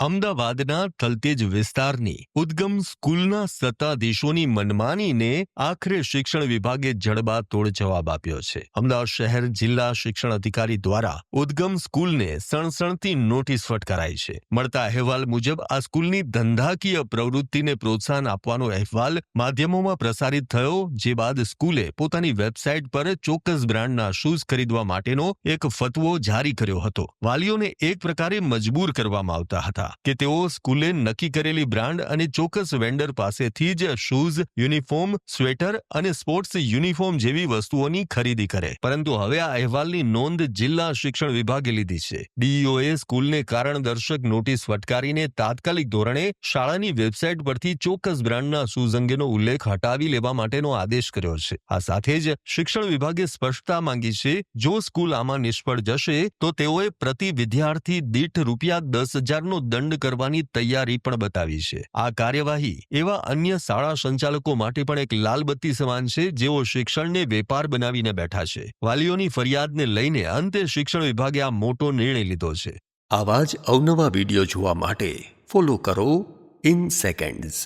અમદાવાદના થલતેજ વિસ્તારની ઉદ્ગમ સ્કૂલના સત્તાધીશોની મનમાનીને આખરે શિક્ષણ વિભાગે જડબાતોડ જવાબ આપ્યો છે. અમદાવાદ શહેર જિલ્લા શિક્ષણ અધિકારી દ્વારા ઉદ્ગમ સ્કૂલને સણસણતી નોટિસ ફટકારાઈ છે. મળતા અહેવાલ મુજબ, આ સ્કૂલની ધંધાકીય પ્રવૃત્તિને પ્રોત્સાહન આપવાનો અહેવાલ માધ્યમોમાં પ્રસારિત થયો, જે બાદ સ્કૂલે પોતાની વેબસાઇટ પર ચોક્કસ બ્રાન્ડના શૂઝ ખરીદવા માટેનો એક ફતવો જારી કર્યો હતો. વાલીઓને એક પ્રકારે મજબૂર કરવામાં આવતા હતા. કે તેઓ સ્કૂલે નક્કી કરેલી બ્રાન્ડ અને ચોક્કસ વેન્ડર પાસેથી જ શૂઝ, યુનિફોર્મ, સ્વેટર અને સ્પોર્ટ્સ યુનિફોર્મ જેવી વસ્તુઓની ખરીદી કરે. પરંતુ હવે આ અહેવાલની નોંધ જિલ્લા શિક્ષણ વિભાગે લીધી છે. ડીઈઓએ સ્કૂલને કારણદર્શક નોટિસ ફટકારીને તાત્કાલિક ધોરણે શાળાની વેબસાઇટ પરથી ચોક્કસ બ્રાન્ડના શૂઝ અંગેનો ઉલ્લેખ હટાવી લેવા માટેનો આદેશ કર્યો છે. આ સાથે જ શિક્ષણ વિભાગે સ્પષ્ટતા માંગી છે, જો સ્કૂલ આમાં નિષ્ફળ જશે, તો તેઓએ પ્રતિ વિદ્યાર્થી દીઠ રૂપિયા દસ હજારનો દંડ કરવાની તૈયારી પણ બતાવી છે. આ કાર્યવાહી એવા અન્ય શાળા સંચાલકો માટે પણ એક લાલબત્તી સમાન છે, જેઓ શિક્ષણને વેપાર બનાવીને બેઠા છે. વાલીઓની ફરિયાદને લઈને અંતે શિક્ષણ વિભાગે આ મોટો નિર્ણય લીધો છે. આવા જ અવનવા વીડિયો જોવા માટે ફોલો કરો ઇન સેકન્ડ્સ